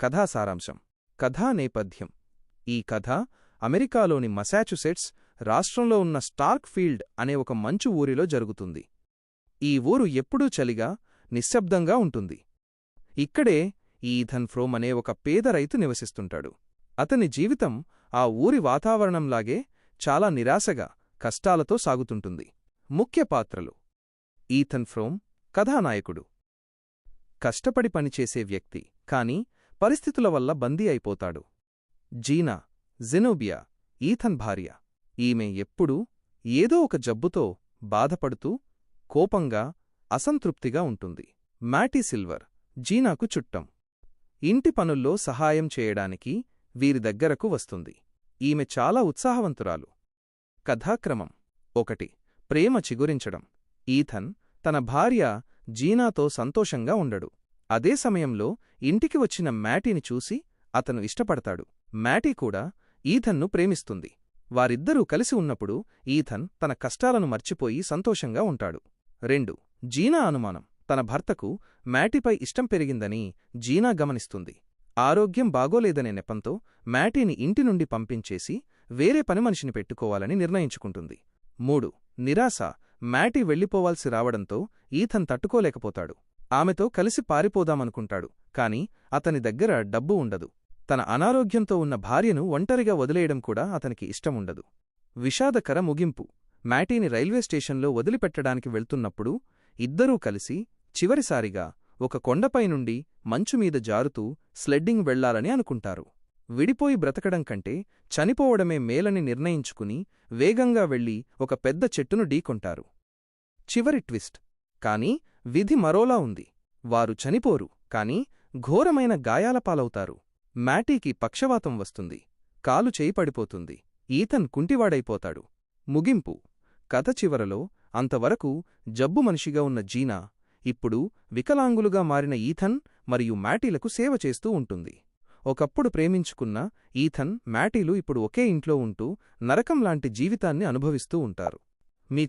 కథా సారాంశం. కథా నేపథ్యం. ఈ కథ అమెరికాలోని మసాచుసెట్స్ రాష్ట్రంలో ఉన్న స్టార్క్ ఫీల్డ్ అనే ఒక మంచు ఊరిలో జరుగుతుంది. ఈ ఊరు ఎప్పుడూ చలిగా నిశ్శబ్దంగా ఉంటుంది. ఇక్కడే ఈథన్ ఫ్రోమ్ అనే ఒక పేద రైతు నివసిస్తుంటాడు. అతని జీవితం ఆ ఊరి వాతావరణంలాగే చాలా నిరాశగా కష్టాలతో సాగుతుంటుంది. ముఖ్య పాత్రలు. ఈథన్ ఫ్రోమ్ కథానాయకుడు. కష్టపడి పనిచేసే వ్యక్తి కాని పరిస్థితుల వల్ల బందీ అయిపోతాడు. జీనా జెనోబియా ఈథన్ భార్య. ఈమె ఎప్పుడూ ఏదో ఒక జబ్బుతో బాధపడుతూ కోపంగా అసంతృప్తిగా ఉంటుంది. మ్యాటీ సిల్వర్ జీనాకు చుట్టం. ఇంటి పనుల్లో సహాయం చేయడానికి వీరి దగ్గరకు వస్తుంది. ఈమె చాలా ఉత్సాహవంతురాలు. కథాక్రమం. ఒకటి ప్రేమ చిగురించడం. ఈథన్ తన భార్య జీనాతో సంతోషంగా ఉండడు. అదే సమయంలో ఇంటికి వచ్చిన మ్యాటీని చూసి అతను ఇష్టపడతాడు. మ్యాటీ కూడా ఈథన్ను ప్రేమిస్తుంది. వారిద్దరూ కలిసి ఉన్నప్పుడు ఈథన్ తన కష్టాలను మర్చిపోయి సంతోషంగా ఉంటాడు. రెండు జీనా అనుమానం. తన భర్తకు మ్యాటీపై ఇష్టం పెరిగిందని జీనా గమనిస్తుంది. ఆరోగ్యం బాగోలేదనే నెపంతో మ్యాటీని ఇంటి నుండి పంపించేసి వేరే పని మనిషిని పెట్టుకోవాలని నిర్ణయించుకుంటుంది. మూడు నిరాశ. మ్యాటీ వెళ్ళిపోవాల్సి రావడంతో ఈథన్ తట్టుకోలేకపోతాడు. ఆమెతో కలిసి పారిపోదామనుకుంటాడు కాని అతని దగ్గర డబ్బు ఉండదు. తన అనారోగ్యంతో ఉన్న భార్యను ఒంటరిగా వదిలేయడం కూడా అతనికి ఇష్టముండదు. విషాదకర ముగింపు. మ్యాటీని రైల్వే స్టేషన్లో వదిలిపెట్టడానికి వెళ్తున్నప్పుడు ఇద్దరూ కలిసి చివరిసారిగా ఒక కొండపై నుండి మంచుమీద జారుతూ స్లెడ్డింగ్ వెళ్ళాలని అనుకుంటారు. విడిపోయి బ్రతకడం కంటే చనిపోవడమే మేలని నిర్ణయించుకుని వేగంగా వెళ్ళి ఒక పెద్ద చెట్టును ఢీకొంటారు. చివరి ట్విస్ట్. కాని విధి మరోలా ఉంది. వారు చనిపోరు కాని ఘోరమైన గాయాల పాలవుతారు. మ్యాటీకి పక్షవాతం వస్తుంది. కాలు చేయి పడిపోతుంది ఈతన్ కుంటివాడైపోతాడు. ముగింపు. కథ చివరలో అంతవరకు జబ్బు మనిషిగా ఉన్న జీనా ఇప్పుడు వికలాంగులుగా మారిన ఈథన్ మరియు మ్యాటీలకు సేవ చేస్తూ ఉంటుంది. ఒకప్పుడు ప్రేమించుకున్న ఈథన్ మ్యాటీలు ఇప్పుడు ఒకే ఇంట్లో ఉంటూ నరకంలాంటి జీవితాన్ని అనుభవిస్తూ ఉంటారు. మీకు